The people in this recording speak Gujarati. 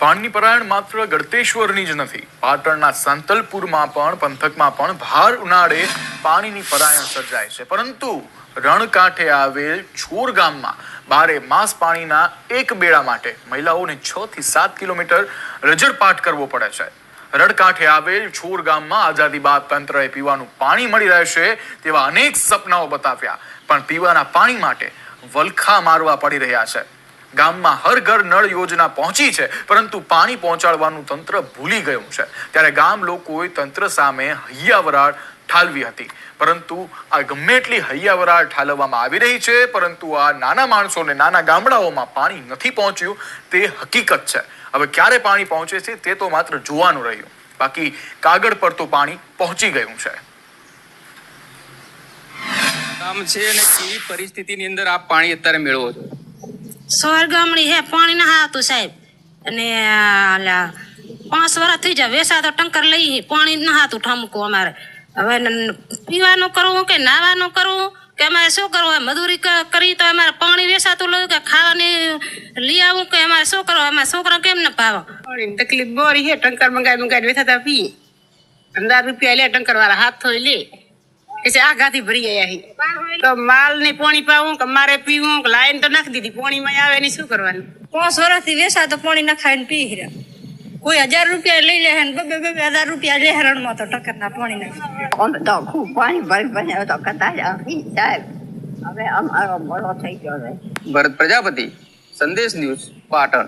પાણીની પરાયણ માત્ર ગળતેશ્વરની જ નથી. પાટણના સાંતલપુરમાં પણ, પંથકમાં પણ ભાર ઉનાળે પાણીની પરાયણ સર્જાય છે. પરંતુ રણકાંઠે આવેલ છોર ગામમાં બારે માસ પાણીના એક બેડા માટે મહિલાઓને છ થી સાત કિલોમીટર રજરપાટ કરવો પડે છે. રણકાંઠે આવેલ છોર ગામમાં આઝાદી બાદ તંત્રએ પીવાનું પાણી મળી રહેશે તેવા અનેક સપનાઓ બતાવ્યા. પણ પીવાના પાણી માટે વલખા મારવા પડી રહ્યા છે. ગામમાં હર ઘર નળ યોજના પહોંચી છે, પરંતુ પાણી પહોંચાડવાનું તંત્ર ભૂલી ગયું છે. ત્યારે ગામ લોકોએ તંત્ર સામે હૈયાવરાળ ઠાલવી હતી. પરંતુ આ ગમે એટલી હૈયાવરાળ ઠાલવવામાં આવી રહી છે, પરંતુ આ નાના માણસોને નાના ગામડાઓમાં પાણી નથી પહોંચ્યું, તે હકીકત છે. હવે ક્યારે પાણી પહોંચે છે, તે તો માત્ર જોવાનું રહ્યું. બાકી કાગળ પર તો પાણી પહોંચી ગયું છે. કામ છે અને કેવી પરિસ્થિતિની અંદર આ પાણી અત્યારે મેળવો છો? સવાર ગામડી હે, પાણી ના આવતું સાહેબ. અને પાંચ વર્ષ થઈ જાય, વેસા તો ટંકર લઈ પાણી ના આવતું ઠમકું અમારે. હવે પીવાનું કરવું કે નાવાનું કરવું? કે અમારે શું કરવું? મજૂરી કરી તો અમારે પાણી વેસાતું લઉં કે ખાવાની લઈ આવું? કે અમારે શું કરવું? અમારા છોકરા કેમ ને પાવો તકલીફ બોરી હે, ટંકર મંગાવી મંગાવી હતા પી. અંદાજ રૂપિયા લે ટંકર વાળા હાથ લે. આ ગાથી ભરી ગયા તો માલ ને પોણી પાવું કે મારે પીવું કે લાઈન તો નાખી દીધી. પાણીમાં આવે ને શું કરવાનું? પાંચ વર્ષથી વેસા તો પોણી નખાય ને પી રહ્યા કોઈ હજાર રૂપિયા લઈ લે ને બે બે હજાર રૂપિયા લે રણમાં તો ટક્કરના પોણી નાખી. અમે તો ખૂબ પાણી ભરી ભરી તો કદાચ સાહેબ. હવે અમારો મોડો થઈ ગયો છે. ભરત પ્રજાપતિ સંદેશ ન્યૂઝ પાટણ.